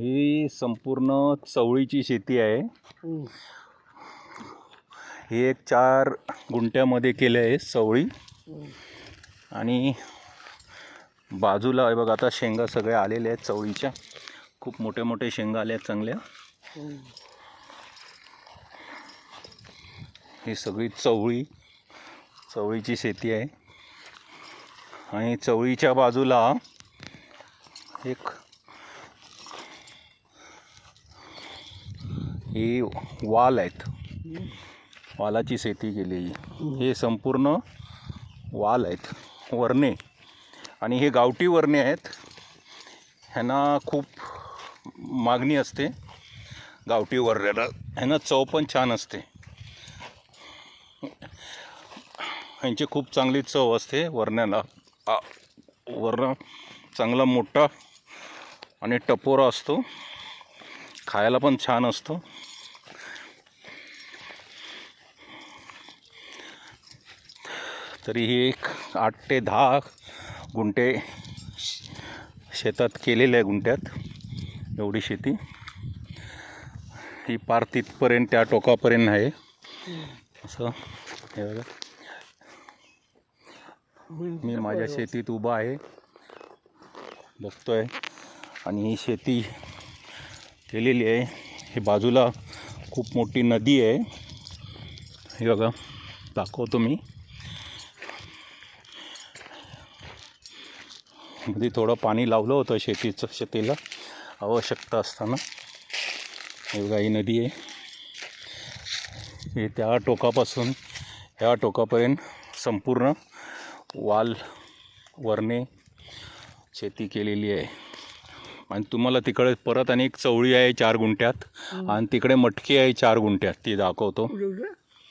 ही संपूर्ण चवळीची शेती आहे. ही एक चार गुंठ्यामध्ये केलं आहे चवळी. आणि बाजूला आहे बघा आता शेंगा सगळ्या आलेल्या आहेत चवळीच्या. खूप मोठे मोठे शेंगा आल्या आहेत चांगल्या. ही सगळी चवळी चवळीची शेती आहे. आणि चवळीच्या बाजूला एक ही वाल आहेत. वालाची शेती केली हे संपूर्ण वाल आहेत. वरणे. आणि हे गावठी वरणे आहेत. ह्यांना खूप मागणी असते. गावठी वरण्याला. ह्यांना चव पण छान असते. ह्यांची खूप चांगली चव असते वरण्याला. वरण चांगला मोठा आणि टपोरा असतो. खायला पण छान असतो. तरी ही एक आठ ते दहा गुंठे शेतात केलेले आहे गुंठ्यात एवढी शेती. ही पार तिथपर्यंत त्या टोकापर्यंत आहे. असं हे बघा. मी माझ्या शेतीत उभा आहे. बघतोय आणि ही शेती केलेली आहे. हे बाजूला खूप मोठी नदी आहे. हे बघा दाखवतो मी. मध्ये थोडं पाणी लावलं होतं शेतीचं शेतीला आवश्यकता असताना. हे बघा ही नदी आहे. हे त्या टोकापासून ह्या टोकापर्यंत संपूर्ण वाल वरणे शेती केलेली आहे. आणि तुम्हाला तिकडे परत आणि एक चवळी आहे चार गुंठ्यात आणि तिकडे मटकी आहे चार गुंठ्यात ती दाखवतो?